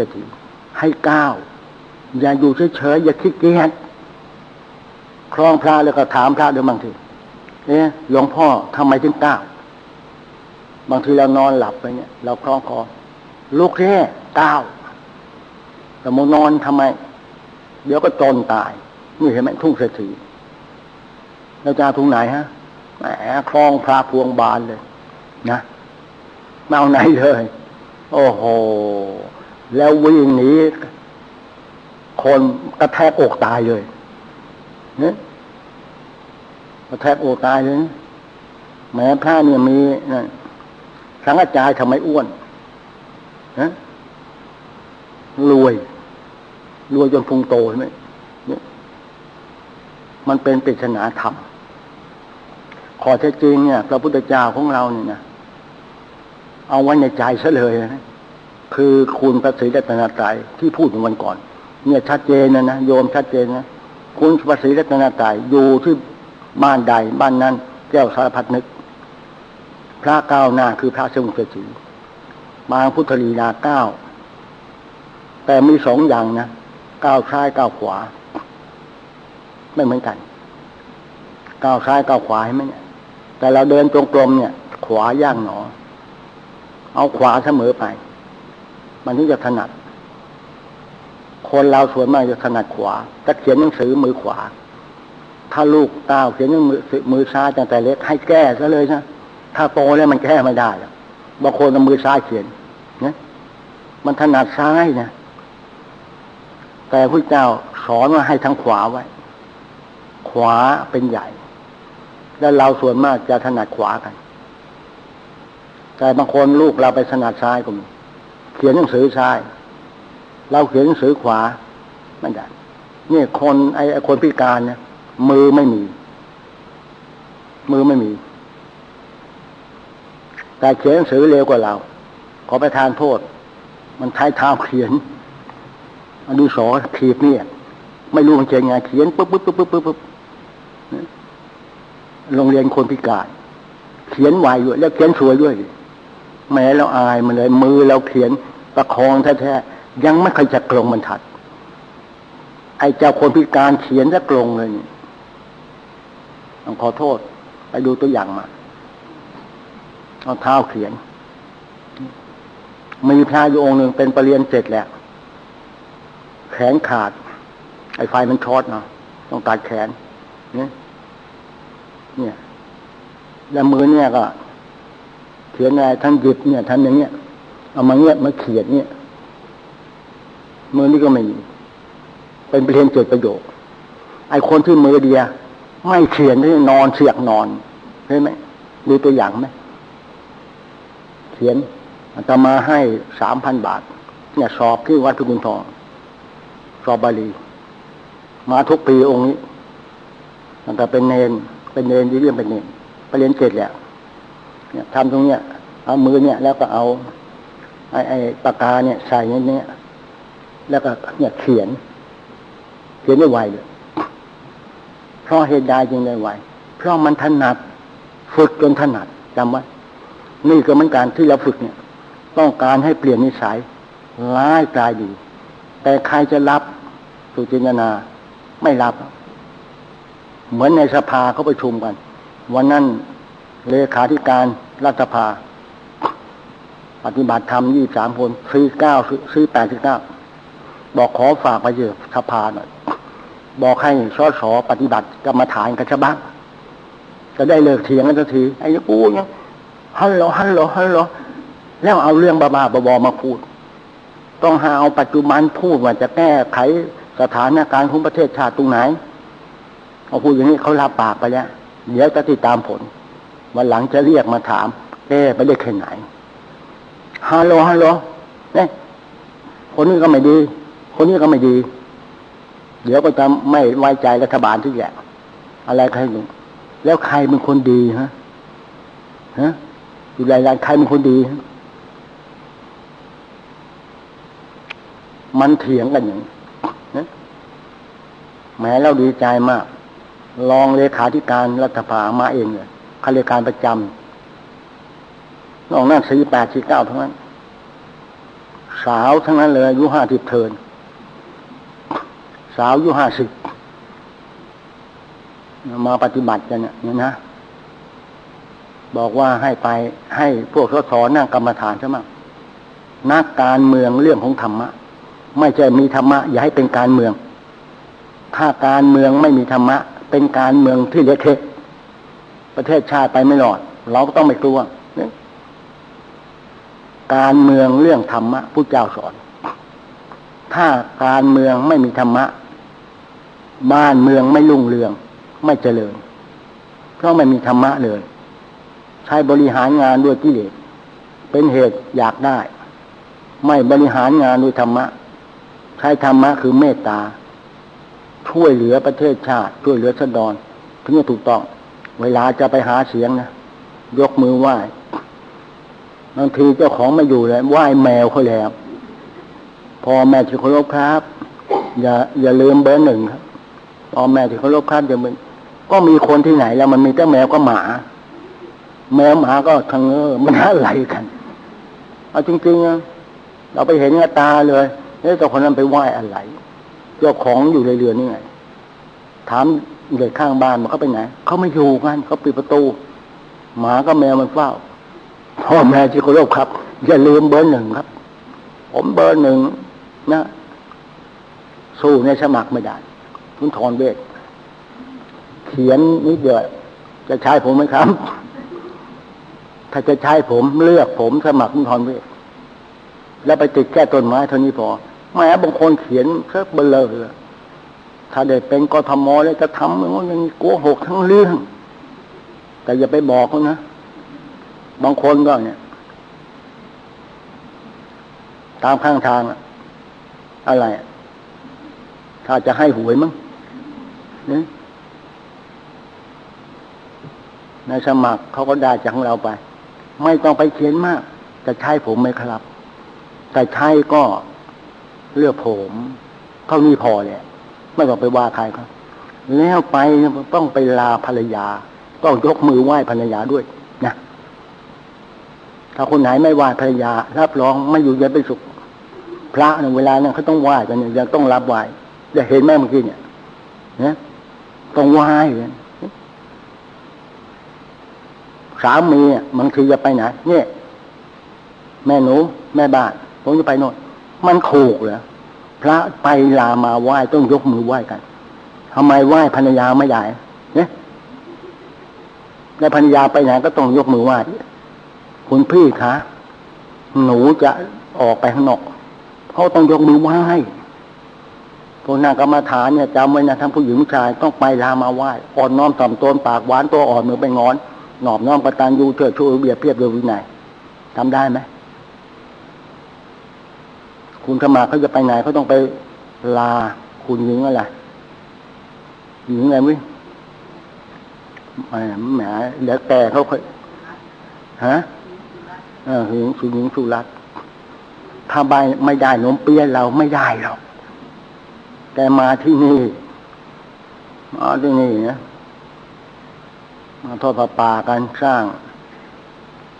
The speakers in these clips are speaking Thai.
เศรษฐีให้ก้าว อย่าอยู่เฉยๆอย่าคิดเกียจครองพระแล้วก็ถามพระเด้วยวบางทีเอ๊ะหลวงพ่อทำไมถึงก้าวบางทีเรานอนหลับไปเนี่ย เราคล้องคอลุกแค่ก้าวแต่มานอนทำไม เดี๋ยวก็จนตาย นี่เห็นไหมทุ่งเศรษฐีเราจะทุ่งไหนฮะแหมคลองพระพวงบานเลย นะไม่เอาไหนเลย โอ้โห แล้ววิ่งหนีคนกระแทกอกตายเลยเนี่ยกระแทกอกตายเลยแม้พระเนี่ยมีนะสังอาจารย์ทำไมอ้วนนะรวย รวยจนพุงโตใช่ไหมมันเป็นปริศนาธรรม ขอแท้จริงเนี่ยพระพุทธเจ้าของเราเนี่ยนะเอาไว้ในใจซะเลยนะ คือคุณพระศรีรัตนตรัยที่พูดในวันก่อน เนี่ยชัดเจนนะนะโยมชัดเจนนะคุณพระศรีรัตนตรัยอยู่ที่บ้านใดบ้านนั้นแก้วสารพัดนึก พระก้าวหน้าคือพระสมุทรศรีบางพุทธลีลาเก้าแต่มีสองอย่างนะก้าวซ้ายก้าวขวา ไม่เหมือนกันก้าวซ้ายก้าวขวาใช่ไหมเนี่ยแต่เราเดินจงกรมเนี่ย ขวาย่างหนอ เอาขวาเสมอไป มันถึงจะถนัด คนเราส่วนมากจะถนัดขวาถ้าเขียนหนังสือมือขวา ถ้าลูกก้าเขียนหนังมือมือซ้ายตั้งแต่เล็กให้แก้ซะเลยนะถ้าโตแล้วมันแก้ไม่ได้บางคนเอามือซ้ายเขียนเนี่ยมันถนัดซ้ายนะแต่พระเจ้าสอนว่าให้ทั้งขวาไว้ ขวาเป็นใหญ่ แล้วเราส่วนมากจะถนัดขวากัน แต่บางคนลูกเราไปถนัดซ้ายก็มี ขียนหนังสือซ้าย เราเขียนหนังสือขวาไม่ได้เนี่ยคนไอ้คนพิการเนี่ยมือไม่มี มือไม่มี แต่เขียนหนังสือเร็วกว่าเรา ขอไปทานโทษ มันใช้เท้าเขียนอนุสอขีดเนี่ย ไม่รู้มันเขียนไงเขียนปุ๊บปุ๊บปุ๊บปุ๊บปุ๊บโรงเรียนคนพิการ เขียนไวด้วยแล้วเขียนสวยด้วยแม้เราอายมันเลยมือเราเขียน ประคองแท้ๆยังไม่เคยจะกลงบรรทัด ไอ้เจ้าคนพิการเขียนจะกลงเลยนี่ต้องขอโทษ ไปดูตัวอย่างมาเอาเท้าเขียน มีพระอยู่องค์หนึ่งเป็นปรริญญาเสร็จแล้ว แขนขาด ไอ้ไฟมันช็อตเนาะต้องตัดแขนเนี่ยเนี่ยแล้วมือเนี่ยก็เขียนอะไรท่านหยิบเนี่ยท่านอย่างเงี้ย เอามาเงี้ยมาเขียนเนี่ยมือนี่ก็ไม่มีเป็นเรียนเจ็ดประโยคไอ้คนที่มือเดีย ไม่เขียนที่นอนเสียกนอนเห็นไหมดูตัวอย่างไหมเขียนอาตมาให้สามพันบาท เนี่ย สอบที่วัดทุกุนทอง สอบบาลี มาทุกปีองค์นี้ตั้งแต่เป็นเนน เป็นเนนที่เรียนเป็นเนนไปเรียนเกตแล้วเนี่ยทำตรงเนี้ยเอามือเนี่ย แล้วก็เอา ไอ้ไอ้ปากกาเนี่ยใส่เนี้ยแล้วก็เนี่ยเขียน เขียนได้ไวเลยเพราะเหตุใดจึงได้ไวเพราะมันถนัด ฝึกจนถนัดจำไว้นี่ก็เหมือนการที่เราฝึกเนี่ย ต้องการให้เปลี่ยนนิสัยร้ายกลายดี แต่ใครจะรับสุจินนา ไม่รับ เหมือนในสภาเขาประชุมกัน วันนั้นเลขาธิการรัฐสภา ปฏิบัติธรรมยี่สามคนซื้อเก้าซื้อแปดสิบเก้าบอกขอฝากไปเยอะสภาหน่อยบอกให้สอสอปฏิบัติกรรมฐานกันชบ้างจะได้เลิกเถียงกันสักทีไอ้กูเนี่ยฮัลโหลฮัลโหลฮัลโหลแล้วเอาเรื่องบ้าๆบอๆมาพูด ต้องหาเอาปัจจุบันพูดว่าจะแก้ไขสถานการณ์ของประเทศชาติตรงไหนเอาพูดอย่างนี้เขาลาปากไปแล้วเดี๋ยวจะติดตามผลวันหลังจะเรียกมาถามแก้ไปได้แค่ไหน ฮัลโหลฮัลโหลเนี่ยคนนี้ก็ไม่ดี คนนี้ก็ไม่ดี เดี๋ยวก็จะไม่ไว้ใจรัฐบาลที่แย่อะไรใครหนูแล้วใครเป็นคนดีฮะฮะอยู่รายๆใครเป็นคนดี มันเถียงกันอย่างนี้แม้เราดีใจมากรองเลขาธิการรัฐสภามาเองเลยข้าราชการประจำ นอกนั้นสี่แปดสี่เก้าทั้งนั้น สาวทั้งนั้นเลยอายุห้าสิบเทิน สาวอายุห้าสิบมาปฏิบัติกันเนี่ยนะบอกว่าให้ไปให้พวกสสนั่งกรรมฐานใช่ไหมนักการเมืองเรื่องของธรรมะ ไม่ใช่มีธรรมะ อย่าให้เป็นการเมือง ถ้าการเมืองไม่มีธรรมะ เป็นการเมืองที่เละเทะประเทศชาติไปไม่รอด เราก็ต้องไม่กลัว การเมืองเรื่องธรรมะผู้เจ้าสอน ถ้าการเมืองไม่มีธรรมะ บ้านเมืองไม่รุ่งเรือง ไม่เจริญ เพราะไม่มีธรรมะเลย ใช้บริหารงานด้วยกิเลสเป็นเหตุอยากได้ ไม่บริหารงานด้วยธรรมะ ใช้ธรรมะคือเมตตา ช่วยเหลือประเทศชาติ ช่วยเหลือสดอนถึงจะถูกต้อง เวลาจะไปหาเสียงนะยกมือไหว้ บางทีเจ้าของไม่อยู่เลยไหว้แมวเขาแล้ว พอแม่ที่เคารพครับ อย่า อย่าลืมเบอร์หนึ่งครับพอแม่ที่เคารพครับอย่าลืมก็มีคนที่ไหนแล้วมันมีแต่แมวก็หมา แมวหมาก็ทางเออมันอะไรกันเอาจริงๆเราไปเห็นกับตาเลยแล้วเจ้าคนนั้นไปไหว้อะไรเจ้าของอยู่ในเรือนี่ไง ถามเด็กข้างบ้านมันเขาไปไหนเขาไม่อยู่กันเขาปิดประตู หมาก็แมวมันเฝ้า พ่อแม่ที่เคารพครับ อย่าลืมเบอร์หนึ่งครับ ผมเบอร์หนึ่งนะสู้ในสมัครไม่ได้คุณทอนเวทเขียนนิดเดียวจะใช้ผมไหมครับ ถ้าจะใช้ผมเลือกผมสมัครคุณทอนเวทแล้วไปติดแค่ต้นไม้เท่านี้พอแม้บางคนเขียนเพิกเบลอถ้าได้เป็นกทมเลยจะทำมันยังโกหกทั้งเรื่อง แต่อย่าไปบอกเขานะ บางคนก็เนี่ย ตามข้างทางอะอะไร ถ้าจะให้หวยมั้งเนี่ยในสมัครเขาก็ได้จากของเราไป ไม่ต้องไปเขียนมาก จะใช้ผมไหมครับ แต่ใช้ก็เลือกผมเท่านี้พอเลยไม่ต้องไปว่าใครครับแล้วไปต้องไปลาภรรยา ต้องยกมือไหว้ภรรยาด้วยนะ ถ้าคนไหนไม่ไหว้ภรรยา รับรองไม่อยู่เย็นเป็นสุข พระในเวลานั้นเขาต้องไหว้กันเนี่ยยังต้องรับไหว้จะเห็นไหมเมื่อกี้เนี่ยเนี่ยต้องไหว้เลยสามีบางทีจะไปไหนเนี่ยแม่หนู แม่บ้านผมจะไปโน่นมันถูกเหรอพระไปลามาไหว้ต้องยกมือไหว้กันทำไมไหว้ภรรยาไม่ได้เนี่ยในภรรยาไปไหนก็ต้องยกมือไหว้ คุณพี่คะหนูจะออกไปข้างนอกเขาต้องยกมือไหว้พวกนางกรรมฐานเนี่ยจำไว้นะทั้งผู้หญิงผู้ชายต้องไปลามาไหว้อ่อนน้อมต่อมตนปากหวานตัวอ่อนมือไปงอนหนอบน้อมประทานยูเถิดช่วยเบียดเพียบโดยวินัยทำได้ไหมคุณขมาเขาจะไปไหนเขาต้องไปลาคุณหญิงอะไรหญิงอะไรมั้ยแหมแหมเดี๋ยวแกเขาค่อยฮะ หญิงสุหญิงสุรัตถ้าใบไม่ได้นมเปี้ยเราไม่ได้หรอกแกมาที่นี่มาที่นี่นะมาทอดผ้าป่ากันสร้าง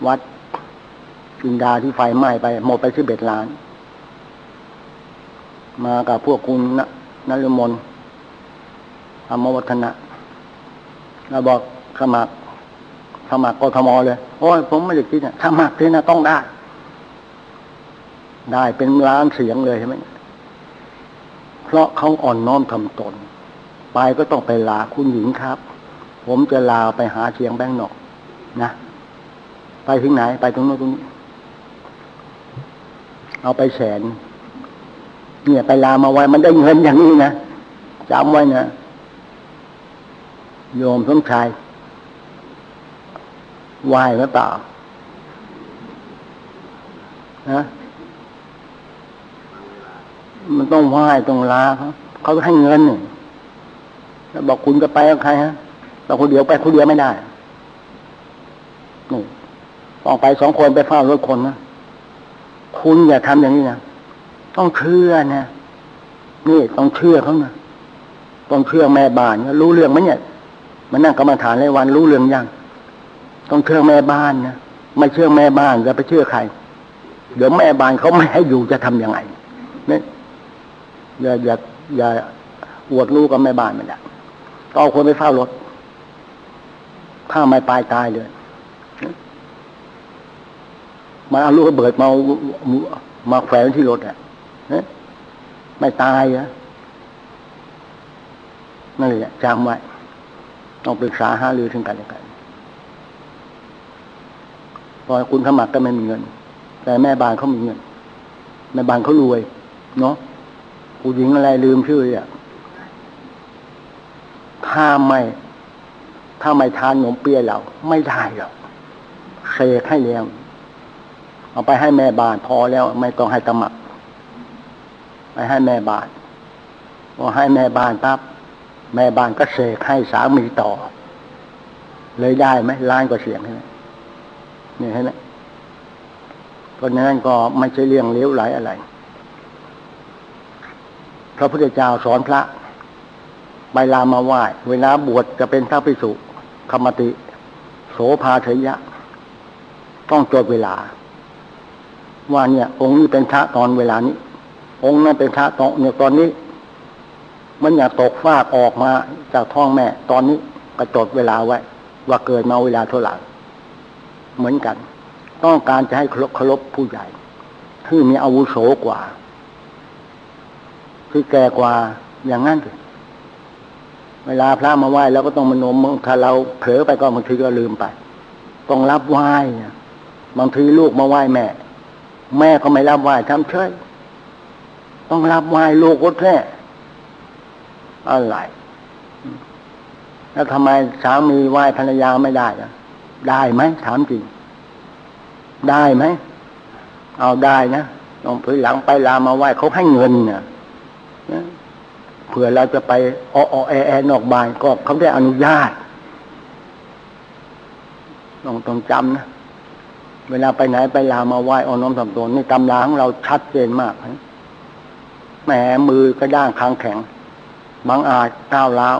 วัดกินดาที่ไฟไหม้ไป หมดไปสิบเอ็ดล้าน มากับพวกคุณนะนรมนธรรมวัฒนะแล้วบอกสมัคร สมัครกทมเลย โอ้ยผมไม่ได้คิดเนี่ยสมัครที่นะต้องได้ ได้เป็นล้านเสียงเลยใช่ไหมเพราะเขาอ่อนน้อมทำตน ไปก็ต้องไปลาคุณหญิงครับ ผมจะลาไปหาเชียงแบงหนอกนะไปถึงไหน ไปตรงโน้นตรงนี้เอาไปแสน เนี่ยไปลามาไว้มันได้เงินอย่างนี้นะจำไว้นะโยมสมชาย ไหวหรือเปล่าฮะมันต้องไหว้ต้องลาเขาเขาให้เงินเนี่ยแล้วบอกคุณจะไปกับใครฮะเราคนเดียวไปคนเดียวไม่ได้นี่ต้องไปสองคนไปเฝ้ารถคนนะคุณอย่าทำอย่างนี้นะต้องเชื่อนะนี่ต้องเชื่อเขานะต้องเชื่อแม่บ้านรู้เรื่องไหมเนี่ยมันนั่งกรรมฐานในวันรู้เรื่องยัง ต้องเชื่อแม่บ้านนะไม่เชื่อแม่บ้านจะไปเชื่อใคร เดี๋ยวแม่บ้านเขาไม่ให้อยู่จะทำยังไงเนี่ยอย่าอย่าอย่าอวดรู้กับแม่บ้านมันละก็เอาคนไปเฝ้ารถ ถ้าไม่ตายตายเลยมันเอาลูกระเบิดมามาแขวนที่รถอะไม่ตายอะนั่นแหละจำไว้ต้องปรึกษาหารือถึงกันและกัน พอคุณสมัครก็ไม่มีเงิน แต่แม่บ้านเขามีเงิน แม่บ้านเขารวย เนาะผู้หญิงอะไรลืมชื่ออะถ้าไม่ ถ้าไม่ทานขนมเปี๊ยะเราไม่ได้หรอกเสกให้เลี้ยงเอาไปให้แม่บ้านพอแล้ว ไม่ต้องให้ตมัก ไปให้แม่บ้านพอให้แม่บ้านปั๊บแม่บ้านก็เสกให้สามีต่อ เลยได้ไหมล้านกว่าเสียงใช่ไหม นี่ใช่ไหมเพราะนั้นก็ไม่ใช่เรื่องเลี้ยวไหลอะไรพระพุทธเจ้าสอนพระใบลามาไหว้เวลาบวชจะเป็นพระภิกษุคมติ โสภาเถยะ ต้องจดเวลา ว่าเนี่ย องค์นี้เป็นพระตอนเวลานี้ องค์นั้นเป็นพระตอนเนี่ยตอนนี้ มันอยากตกฟากออกมาจากท้องแม่ ตอนนี้ก็จดเวลาไว้ ว่าเกิดมาเวลาเท่าไหร่ เหมือนกัน ต้องการจะให้เคารพผู้ใหญ่ ที่มีอาวุโสกว่าที่แก่กว่าอย่างนั้นเลยเวลาพระมาไหว้เราก็ต้องมโนมถ้าเราเผลอไปก็บางทีก็ลืมไป ต้องรับไหว้บางทีลูกมาไหว้แม่ แม่ก็ไม่รับไหว้ทำเฉยต้องรับไหว้ลูกก็แท้อะไรแล้วทำไมสามีไหว้ภรรยาไม่ได้อะ ได้ไหมถามจริง ได้ไหม เอาได้นะต้องผืนหลังไปลามาไหว้เขาให้เงินเนี่ยเผื่อเราจะไปออแอแอนอกบานก็เขาได้อนุญาตต้องต้องจำนะ เวลาไปไหนไปลามาไหว้อน้อมทำตนนี่ตำราของเราชัดเจนมากนะแหมมือกระด้างคางแข็งบางอาจก้าวล้าว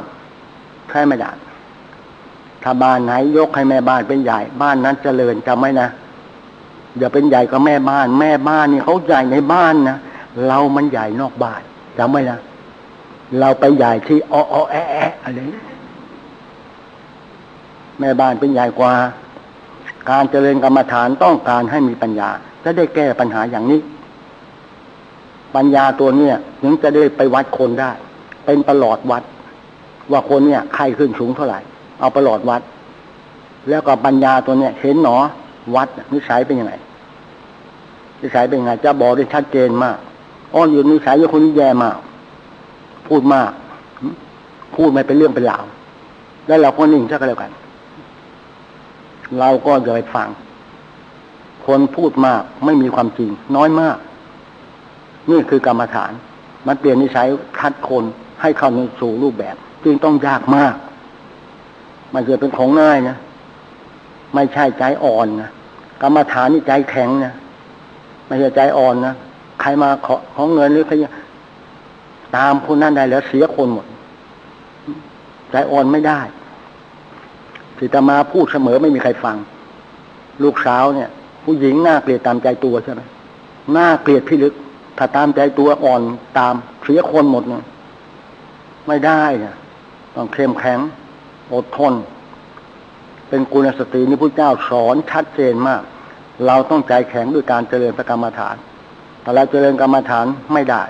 ใช่ไม่ได้ ถ้าบ้านไหนยกให้แม่บ้านเป็นใหญ่ บ้านนั้นเจริญจำไว้นะอย่าเป็นใหญ่ก็แม่บ้าน แม่บ้านนี่เขาใหญ่ในบ้านนะเรามันใหญ่นอกบ้านจำไว้นะเราไปใหญ่ที่อ้อแอะอะไรแม่บ้านเป็นใหญ่กว่า การเจริญกรรมฐานต้องการให้มีปัญญาจะได้แก้ปัญหาอย่างนี้ ปัญญาตัวเนี้ยถึงจะได้ไปวัดคนได้ เป็นตลอดวัด ว่าคนเนี่ยใครขึ้นสูงเท่าไหร่ เอาประหลอดวัด แล้วก็ปัญญาตัวเนี้ยเห็นหนอ วัดนิสัยเป็นยังไงนิสัยเป็นยังไงจะบอกได้ชัดเจนมากอ้ออยู่นิสัยอยู่คนนี้แย่มาก พูดมาก พูดไม่เป็นเรื่องเป็นราวแล้วเราก็นิ่งซะก็แล้วกัน เราก็อย่าไปฟัง คนพูดมากไม่มีความจริง น้อยมาก นี่คือกรรมฐาน มันเปลี่ยนนิสัยคัดคนให้เข้าในสู่รูปแบบ จึงต้องยากมาก มันเกิดเป็นของง่ายนะไม่ใช่ใจอ่อนนะกรรมฐานนี่ใจแข็งนะไม่ใช่ใจอ่อนนะใครมาขอของเงินหรือใครตามคนนั้นได้แล้วเสียคนหมด ใจอ่อนไม่ได้ที่ตมาพูดเสมอไม่มีใครฟัง ลูกสาวเนี่ย ผู้หญิงหน้าเกลียดตามใจตัวใช่ไหมหน้าเกลียดพิลึก ถ้าตามใจตัวอ่อนตามเสียคนหมดเนี่ยไม่ได้นี่ยต้องเข้มแข็ง อดทน เป็นกุลสตรีนี่พระเจ้าสอนชัดเจนมาก เราต้องใจแข็งด้วยการเจริญพระกรรมฐาน แต่เราเจริญกรรมฐานไม่ได้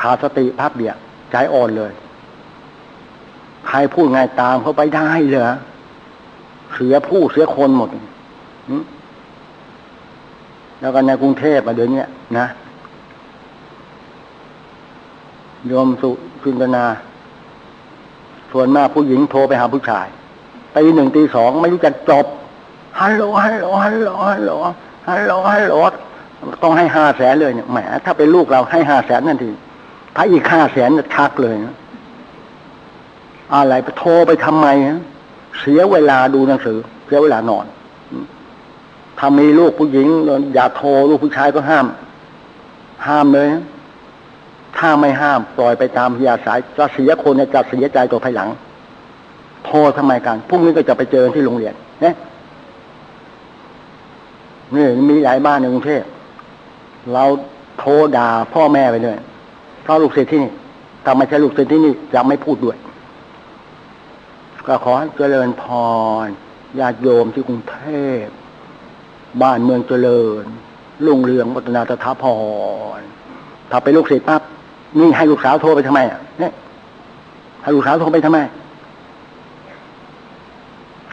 ขาดสติภาพเดียใจอ่อนเลย ใครพูดไงตามเขาไปได้เหรอเสียผู้เสียคนหมดแล้วก็ในกรุงเทพมาเดี๋ยวนี้นะโยมสุจินตนา ส่วนมากผู้หญิงโทรไปหาผู้ชายตีหนึ่งตีสองไม่รู้จักจบฮัลโหลฮัลโหลฮัลโหลฮัลโหลฮัลโหลฮัลโหลต้องให้ห้าแสนเลยเนี่ยแหมถ้าเป็นลูกเราให้ห้าแสนนั่นทีถ้าอีกห้าแสนจะชักเลยนะอะไรไปโทรไปทำไมนะเสียเวลาดูหนังสือ เสียเวลานอนถ้ามีลูกผู้หญิงอย่าโทรลูกผู้ชายก็ห้าม ห้ามเลย ถ้าไม่ห้ามปล่อยไปตามพยาสายจะเสียคนจะเสียใจตัวภายหลัง โทรทำไมกันพรุ่งนี้ก็จะไปเจอที่โรงเรียนเนี่ยนี่มีหลายบ้านในกรุงเทพเราโทรด่าพ่อแม่ไปเลยเพราะลูกศิษย์ที่นี่ถ้าไม่ใช่ลูกศิษย์ที่นี่จะไม่พูดด้วย ก็ขอให้เจริญพรญาติโยมที่กรุงเทพบ้านเมืองเจริญรุ่งเรืองวัฒนาตถาพรถ้าเป็นลูกศิษย์ปั๊บ นี่ให้ลูกสาวโทรไปทำไมอะเนี่ยให้ลูกสาวโทรไปทำไม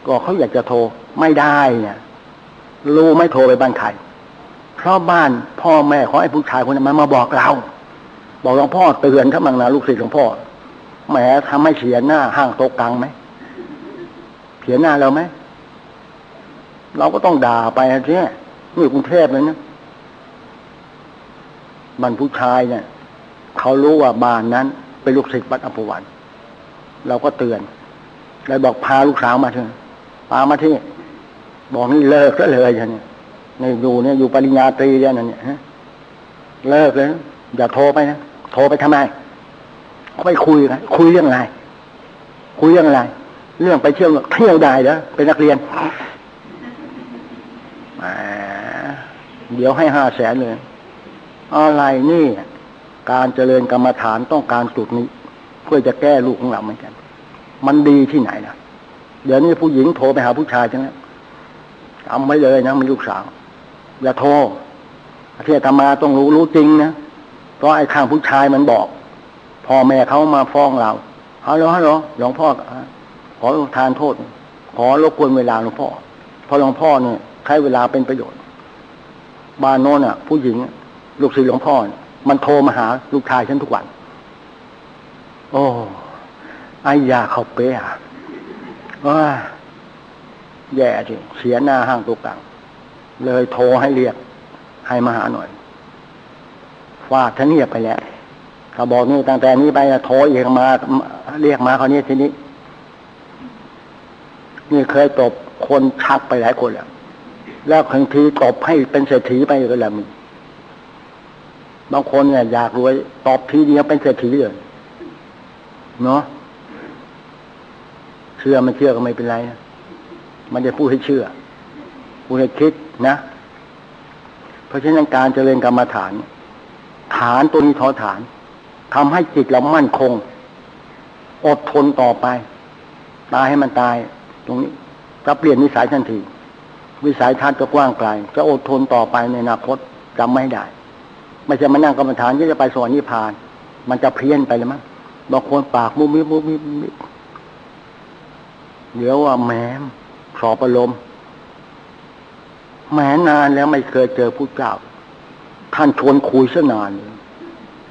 ก็เขาอยากจะโทรไม่ได้เนี่ยรู้ไม่โทรไปบ้านใครเพราะบ้านพ่อแม่ของไอ้ผู้ชายคนนั้นมันมาบอกเรา บอกหลวงพ่อเตือนถ้ามังนะลูกศิษย์หลวงพ่อแหมทำให้เสียหน้าห้างโต๊ะกลางไหมเสียหน้าเราไหมเราก็ต้องด่าไปนะเนี่ยนี่กรุงเทพเลยนะบ้านผู้ชายเนี่ย เขารู้ว่าบานนั้น เป็นลูกศิษย์วัดอภวันเราก็เตือนเลยบอกพาลูกสาวมาเถอะพามาที่ บอกนี่เลิกซะเลยอย่างนี้นี่อยู่เนี่ยอยู่ปริญญาตรีเนี่ยนั่นเนี่ยเลิกเลยอย่าโทรไปนะโทรไปทำไมเขาไปคุยกันคุยเรื่องอะไรคุยเรื่องอะไร เรื่องไปเที่ยวเที่ยวได้เหรอเป็นนักเรียนเดี๋ยวให้ห้าแสนเลยอะไรนี่ การเจริญกรรมฐานต้องการจุดนี้ เพื่อจะแก้ลูกของเราเหมือนกัน มันดีที่ไหนล่ะเดี๋ยวนี้ผู้หญิงโทรไปหาผู้ชายจังนะจำไว้เลยนะมันลูกสาว อย่าโทรที่อาตมาต้องรู้รู้จริงนะเพราะไอ้ข้างผู้ชายมันบอกพ่อแม่เขามาฟ้องเราฮัลโหลฮัลโหลหลวงพ่อขอทานโทษ ขอรบกวนเวลาหลวงพ่อเพราะหลวงพ่อเนี่ยใช้เวลาเป็นประโยชน์ บ้านโน้นอะ ผู้หญิง ลูกศิษย์หลวงพ่อ มันโทรมาหาลูกชายฉันทุกวัน โอ้ไอ้ยาเขาเป๊ะว่าแย่จริงเสียหน้าห้างตัวกลาง เลยโทรให้เรียก ให้มาหาหน่อยฟาดท่านเงียบไปแล้วเขาบอกนี่ตั้งแต่นี้ไปโทรอีกมา เรียกมาเขาวนี้ทีนี้ นี่เคยตบคนชักไปหลายคนแล้ว แล้วบางทีตบให้เป็นเศรษฐีไปก็แล้วมี บางคนเนี่ยอยากรวยตอบทีเดียวเป็นเศรษฐีเลยเนาะเชื่อไม่เชื่อก็ไม่เป็นไรมันจะพูดให้เชื่อพูดให้คิดนะ เพราะฉะนั้นการเจริญกรรมฐาน ฐานตัวนี้ทอฐานทำให้จิตเรามั่นคง อดทนต่อไป ตายให้มันตาย ตรงนี้จะเปลี่ยนนิสัยทันที วิสัยทัศน์จะกว้างไกล จะอดทนต่อไปในอนาคตจำไม่ได้ ไม่ใช่มานั่งกรรมฐานที่จะไปสวรรค์นิพพาน มันจะเพี้ยนไปเลยมั้งบางคนปากมุมิมุมิมิเดี๋ยวว่าแหมสอบอารมณ์แหมนานแล้วไม่เคยเจอผู้เจ้า ท่านชวนคุยซะนานเลย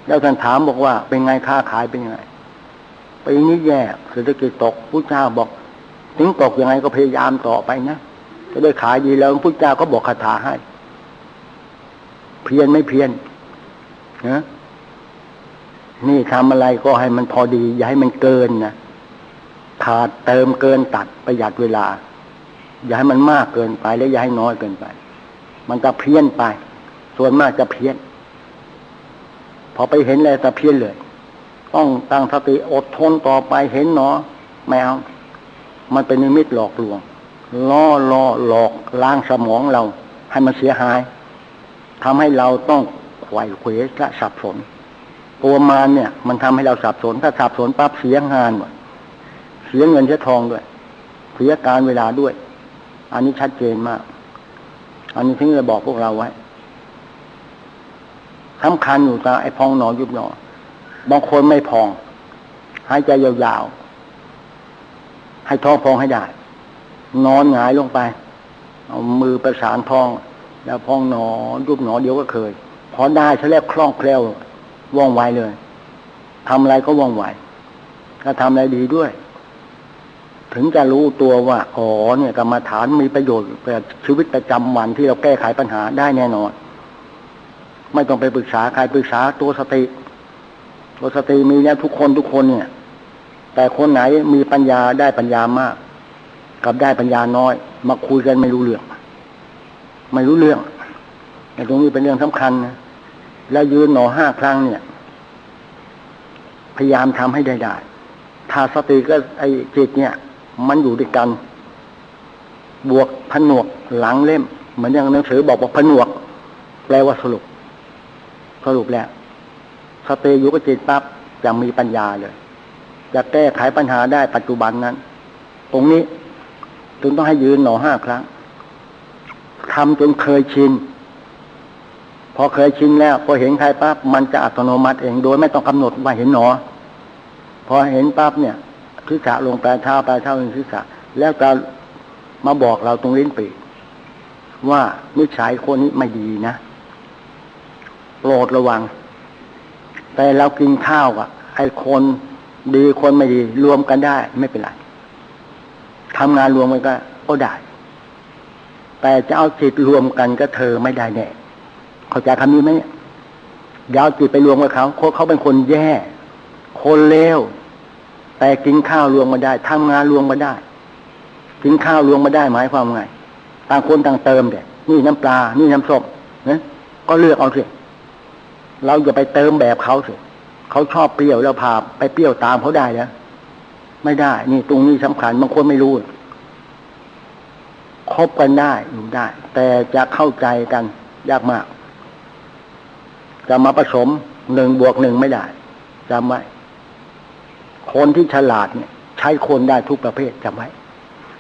แล้วท่านถามบอกว่า เป็นไงค้าขายเป็นยังไงปีนี้แย่เศรษฐกิจตกผู้เจ้าบอก ถึงตกยังไงก็พยายามต่อไปนะจะได้ขายดีแล้วผู้เจ้าก็บอกคาถาให้ เพียนไม่เพียน นะนี่ทำอะไรก็ให้มันพอดี อย่าให้มันเกินนะขาดเติมเกินตัดประหยัดเวลา อย่าให้มันมากเกินไป และอย่าให้น้อยเกินไป มันจะเพี้ยนไป ส่วนมากจะเพี้ยน พอไปเห็นอะไรแต่เพี้ยนเลย ต้องตั้งสติอดทนต่อไปเห็นเนาะไม่เอามันเป็นนิมิตหลอกลวง ล่อล่อหลอกล้างสมองเรา ให้มันเสียหายทำให้เราต้อง ไขว่เขวและสับสน ตัวมารเนี่ย มันทำให้เราสับสน ถ้าสับสนปั๊บเสียงานหมดเสียเงินเสียทองด้วย เสียการเวลาด้วย อันนี้ชัดเจนมาก อันนี้ถึงจะบอกพวกเราไว้สำคัญอยู่ตาไอ้พองหนอยุบหนอบางคนไม่พอง หายใจยาวๆ ให้ท้องพองให้ได้ นอนหงายลงไป เอามือประสานท้อง แล้วพองหนอยุบหนอเดี๋ยวก็เคย พอได้เฉลียบคล่องแคล่วว่องไวเลยทำอะไรก็ว่องไวถ้าทำอะไรดีด้วย ถึงจะรู้ตัวว่าอ๋อเนี่ยกรรมฐานมีประโยชน์กับชีวิตประจำวันที่เราแก้ไขปัญหาได้แน่นอน ไม่ต้องไปปรึกษาใครปรึกษาตัวสติ ตัวสติมีแล้วทุกคนทุกคนเนี่ย แต่คนไหนมีปัญญาได้ปัญญามาก กับได้ปัญญาน้อย มาคุยกันไม่รู้เรื่อง ไม่รู้เรื่องแต่ตรงนี้เป็นเรื่องสำคัญนะ แล้วยืนหนอห้าครั้งเนี่ย พยายามทำให้ได้ได้ถ้าสติก็ไอ้จิตเนี่ย มันอยู่ด้วยกัน บวกผนวกหลังเล่ม เหมือนอย่างหนังสือบอกว่าผนวก แปลว่าสรุป สรุปแล้วสติอยู่กับจิตปั๊บจะมีปัญญาเลยจะแก้ไขปัญหาได้ปัจจุบันนั้น ตรงนี้ถึงต้องให้ยืนหนอห้าครั้งทำจนเคยชิน พอเคยชินแล้วพอเห็นใครปั๊บมันจะอัตโนมัติเองโดยไม่ต้องกำหนดว่าเห็นหนอ พอเห็นปั๊บเนี่ยทิศะลงปลายเท้าปลายเท้าลงทิศะแล้วจะมาบอกเราตรงลิ้นปีว่านิสัยคนนี้ไม่ดีนะโปรดระวัง แต่เรากินข้าวอะไอ้คนดีคนไม่ดี รวมกันได้ไม่เป็นไรทำงานรวมกันก็ก็ได้ แต่จะเอาจิตรวมกันก็เธอไม่ได้แน่ เข้าใจคำนี้ไหมยเดี๋ยวจิตไปรวมกับเขาเขาเป็นคนแย่ คนเลวแต่กินข้าวรวมมาได้ทำงานรวมมาได้ กินข้าวรวมมาได้หมายความไงต่างคนต่างเติมเด็นี่น้ำปลา นี่น้ำส้มนะก็เลือกเอาสิเราอย่าไปเติมแบบเขาสิเขาชอบเปรี้ยวแล้วพาไปเปรี้ยวตามเขาได้นะไม่ได้ นี่ตรงนี้สำคัญบางคนไม่รู้คบกันได้อยู่ได้ แต่จะเข้าใจกันยากมาก จะมาผสมหนึ่งบวกหนึ่งไม่ได้จำไว้คนที่ฉลาดเนี่ย ใช้คนได้ทุกประเภทจำไว้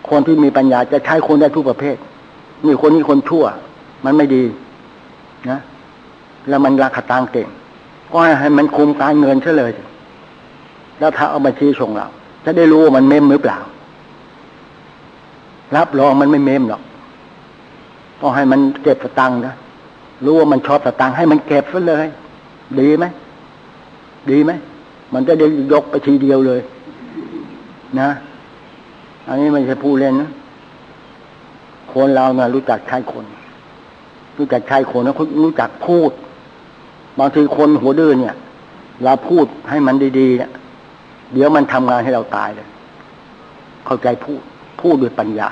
คนที่มีปัญญาจะใช้คนได้ทุกประเภทนี่คนนี้คนชั่ว มันไม่ดีนะแล้วมันราคาตังเก่ง ก็ให้มันคุมการเงินเฉลย แล้วถ้าเอาบัญชีส่งเรา จะได้รู้ว่ามันเมมหรือเปล่า รับรองมันไม่เมมหรอกต้องให้มันเก็บตังค์นะ รู้ว่ามันชอบสตังค์ให้มันเก็บซะเลย ดีไหมดีไหมมันจะได้ยกไปทีเดียวเลย นะ อันนี้ไม่ใช่ผู้เล่นนะคนเราเนี่ยรู้จักใช้คน รู้จักใช้คนแล้วรู้จักพูด บางทีคนหัวดื้อเนี่ย เราพูดให้มันดีๆเนี่ยเดี๋ยวมันทำงานให้เราตายเลย เข้าใจพูด พูดด้วยปัญญา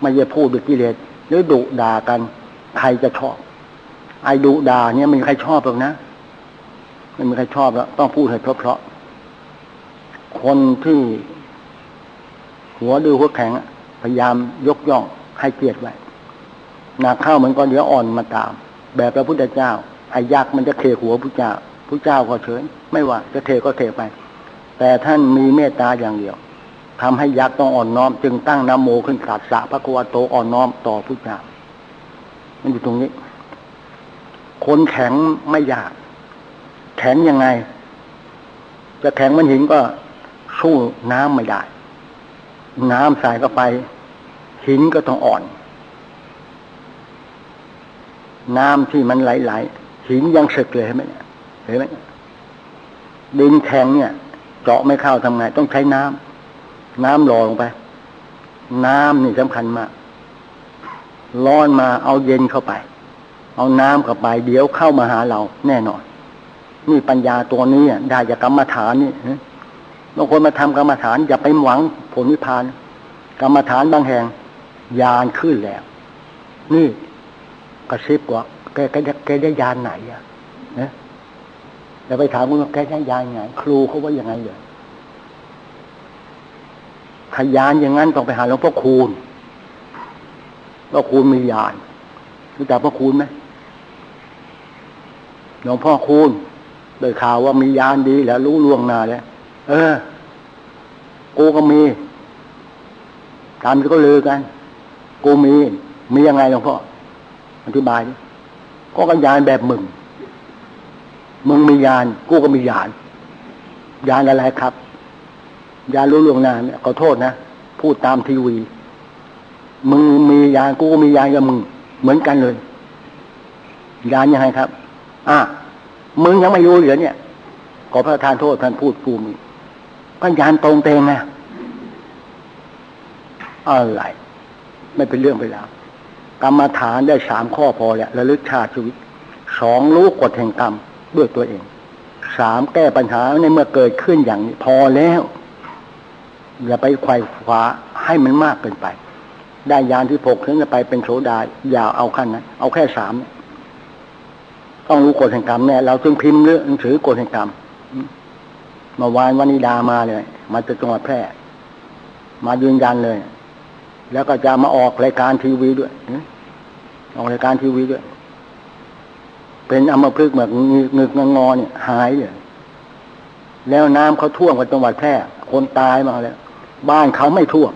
ไม่ใช่พูดด้วยกิเลสหรือดุด่ากัน ใครจะชอบ ไอ้ดุด่าเนี่ยไม่มีใครชอบหรอกนะไม่มีใครชอบแล้วต้องพูดให้เพราะๆคนที่หัวดื้อหัวแข็งพยายามยกย่องให้เกียรติไว้หนักเข้าเหมือนก้อนเดี๋ยวอ่อนมาตาม แบบพระพุทธเจ้าไอ้ยักษ์มันจะเทหัวพระเจ้าพระเจ้าก็เฉยไม่ว่า จะเทก็เทไป แต่ท่านมีเมตตาอย่างเดียวทำให้ยักษ์ต้องอ่อนน้อม จึงตั้งนโมขึ้นขาดสะพระกวาโตอ่อนน้อมต่อพระเจ้ามันอยู่ตรงนี้ คนแข็งไม่ยาก แข็งยังไง จะแข็งมันหินก็สู้น้ำไม่ได้ น้ำใส่ก็ไป หินก็ต้องอ่อน น้ำที่มันไหลๆหินยังสึกเลยเห็นไหมเนี่ยเห็นไหมดินแข็งเนี่ย เจาะไม่เข้าทำไง ต้องใช้น้ำน้ำรอลงไป น้ำนี่สำคัญมากร้อนมาเอาเย็นเข้าไป เอาน้ำเข้าไป เดี๋ยวเข้ามาหาเราแน่นอน นี่ปัญญาตัวนี้ได้จากกรรมฐานนี่บางคนมาทำกรรมฐานอย่าไปหวังผลนิพพาน กรรมฐานบางแห่งยานขึ้นแล้ว นี่กระซิบว่าแกแกแกได้ยานไหนอะนะเดี๋ยวไปถามว่าแกได้ยานไงครูเขาว่ายังไงเลยขยานอย่างนั้นต้องไปหาหลวงพ่อคูณหลวงพ่อคูณมียานรู้จักพ่อคูณไหม หลวงพ่อคูณโดยข่าวว่ามียานดีแล้ว รู้ล่วงหน้าแล้วเออ กูก็มีตามที่ก็ลือกัน กูมี มียังไงหลวงพ่ออธิบายดิก็กันยานแบบมึง มึงมียาน กูก็มียาน ยานอะไรครับ ยานรู้ล่วงหน้าเนี่ยขอโทษนะ พูดตามทีวี มึงมียาน กูก็มียานกับมึง เหมือนกันเลย ยานยังไงครับ อะมึงยังไม่รู้เหรอเนี่ย ขอพระทานโทษท่านพูดกูมีก็ยานตรงเตงนะอะไร ไม่เป็นเรื่องไปแล้วกรรมฐานได้สามข้อพอแล้วระลึกชาติชีวิตสองรู้กฎแห่งกรรมด้วยตัวเองสามแก้ปัญหาในเมื่อเกิดขึ้นอย่างนี้พอแล้ว อย่าไปไขว่คว้าให้มันมากเกินไป ได้ยานที่พกขึ้นไปเป็นโสดาอย่าเอาขั้นนะเอาแค่สามเนี่ย ต้องรู้กฎแห่งกรรมเนี่ยเราจึงพิมพ์เรื่องหนังสือกฎแห่งกรรมมื่อวานวันิดามาเลย มาจากจังหวัดแพร่ มายืนยันเลย แล้วก็จะมาออกรายการทีวีด้วยออกรายการทีวีด้วย เป็นอมพฤกษ์แบบงึกงงอเนี่ยหายเลยแล้วน้ำเขาท่วมกันจังหวัดแพร่ คนตายมาแล้ว บ้านเขาไม่ท่วม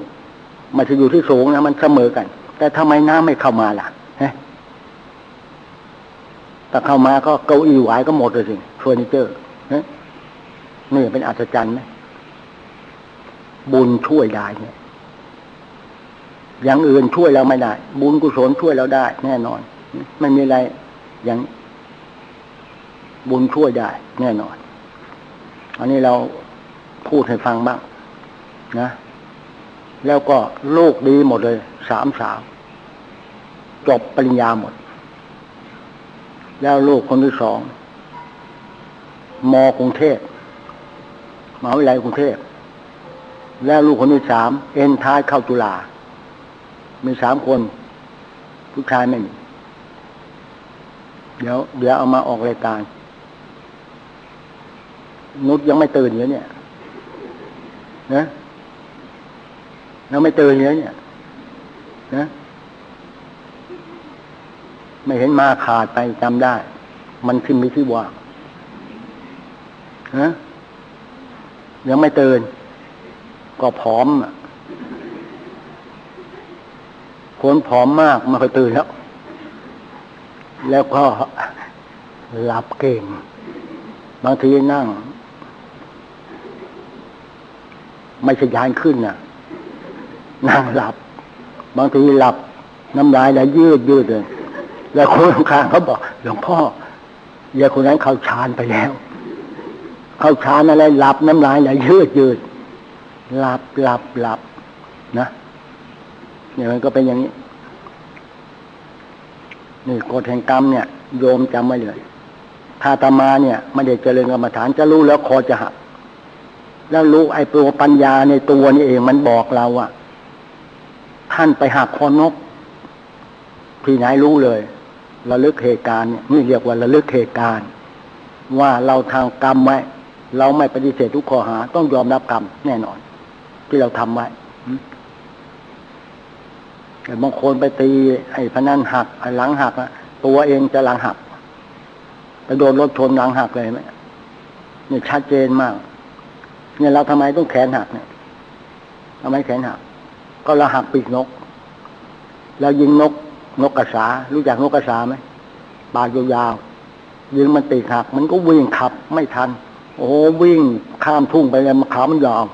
มันจะอยู่ที่สูงนะมันเสมอกัน แต่ทำไมน้ำไม่เข้ามาล่ะ ฮะแต่เข้ามาก็เก้าอี้หวายก็หมดเลยสิเฟอร์นิเจอร์นี่เป็นอัศจรรย์ไหมบุญช่วยได้เนี่ยอย่างอื่นช่วยเราไม่ได้ บุญกุศลช่วยเราได้ แน่นอน ไม่มีอะไรอย่างบุญช่วยได้ แน่นอน อันนี้เราพูดให้ฟังบ้างนะ แล้วก็ลูกดีหมดเลย สามสาว จบปริญญาหมด แล้วลูกคนที่สองมกรุงเทพมหาวิทยาลัยกรุงเทพ แล้วลูกคนที่สามเอ็นท้ายเข้าจุฬามีสามคนผู้ชายไม่มีเดี๋ยว เดี๋ยวเอามาออกรายการ นุชยังไม่ตื่นเลยเนี่ยนะแล้วไม่ตื่นเลยเนี่ยนะ ไม่เห็นมาขาดไปจำได้ มันขึ้นมีที่ว่าฮะยังไม่เตื่นก็ผอมคนผอมมากไม่ค่อยตื่นแล้ว แล้วก็หลับเก่ง บางทีนั่ง ไม่ใช่ยานขึ้นน่ะนั่งหลับ บางทีหลับน้ำลายไหลยืดยืดเลย แล้วคนข้างเขาบอก หลวงพ่อยายคนนั้นเข้าฌานไปแล้ว เข้าฌานอะไรหลับน้ำลายไหลยืดยืดหลับหลับหลับนะเนี่ยมันก็เป็นอย่างนี้นี่กฎแห่งกรรมเนี่ย โยมจำไว้เลยถ้าตมาเนี่ยไม่ได้เจริญกรรมฐานจะรู้แล้วคอจะหักแล้วรู้ไอ้ตัวปัญญาในตัวนี่เองมันบอกเราอะท่านไปหักคอนก ที่ไหนรู้เลย ระลึกเหตุการณ์เนี่ยนี่เรียกว่าระลึกเหตุการณ์ ว่าเราทางกรรมไว้เราไม่ปฏิเสธทุกข้อหา ต้องยอมรับกรรมแน่นอน ที่เราทำไว้แต่บางคนไปตี ไอ้พนันหักไอ้หลังหักอะตัวเองจะหลังหักไปโดนรถชนหลังหักเลยไหมนี่ชัดเจนมาก เนี่ยเราทำไมต้องแขนหักเนี่ยทำไมแขนหัก ก็เราหักปีกนกแล้วยิงนก นกกระสา รู้จักนกกระสาไหมปากยาวๆยืนมันตีหัก มันก็วิ่งขับไม่ทัน โอ้วิ่งข้ามทุ่งไปเลยมัขามันยาว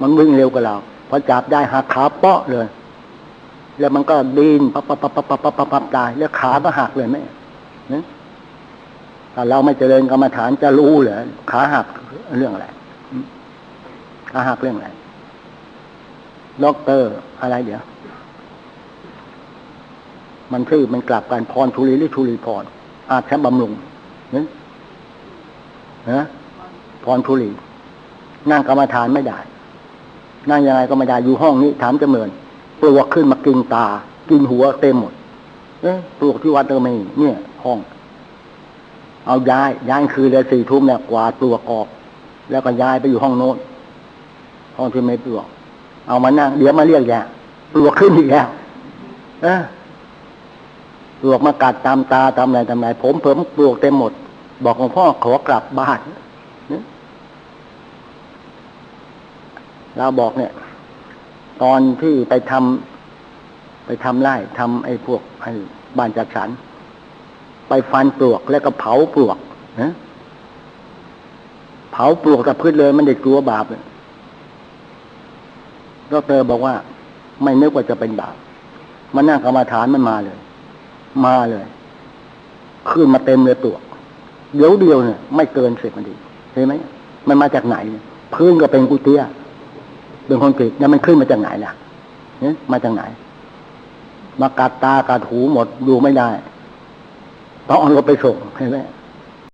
มันวิ่งเร็วกว่าเราพอจับได้หักขาเปาะเลย แล้วมันก็ดินปั๊บปับปับปับปับปับปับตาย แล้วขาก็หักเลยแม่นะถ้าเราไม่เจริญกรรมฐานจะรู้เหรอขาหักเรื่องอะไรขาหักเรื่องอะไรด็อกเตอร์อะไรเดี๋ยว มันชื่อมันกลับกันพรทุลีหรือทุลีพรอาจแค่บำรุงเนี่ยนะพรทุลีนั่งกรรมฐานไม่ได้ นั่งยังไงก็ไม่ได้อยู่ห้องนี้ ถามจะเหมือนปลวกขึ้นมากินตา กินหัวเต็มหมด เอ๊ะปลวกที่วัดเตอร์ม่เนี่ย ห้อง เอาย้ายย้ายคือเลยสี่ทุ่มเนี่ยกวาดปลวกออก แล้วก็ย้ายไปอยู่ห้องโน้นห้องที่ไม่ปลวก เอามานั่งเดี๋ยวมาเรียกแย่ปลวกขึ้นอีกแล้ว เออ ปลวกมากัดตามตาตามอะไรตามอะไรผมเพิ่มปลวกเต็มหมด บอกหลวงพ่อขอกลับบ้านเราบอกเนี่ย ตอนที่ไปทำไปทำไร่ทำไอ้พวกไอ้บ้านจัดสรรไปฟันปลวกแล้วก็เผาปลวกนะเผาปลวกกับพืชเลย มันเด็กกลัวบาปเลยดรบอกว่า ไม่นึกว่าจะเป็นบาปมานั่งกรรมาฐานมันมาเลย มาเลย ขึ้นมาเต็มเลยตัวเดี๋ยวเดียวเนี่ยไม่เกินสิบนาทีเห็นไหมมันมาจากไหนพื้นก็เป็นกุเตี้ยเป็นคนกรีตแล้วมันขึ้นมาจากไหนล่ะเนี่ยมาจากไหน มากัดตากัดหูหมดดูไม่ได้ต้องเอารถไปส่งเห็นไหม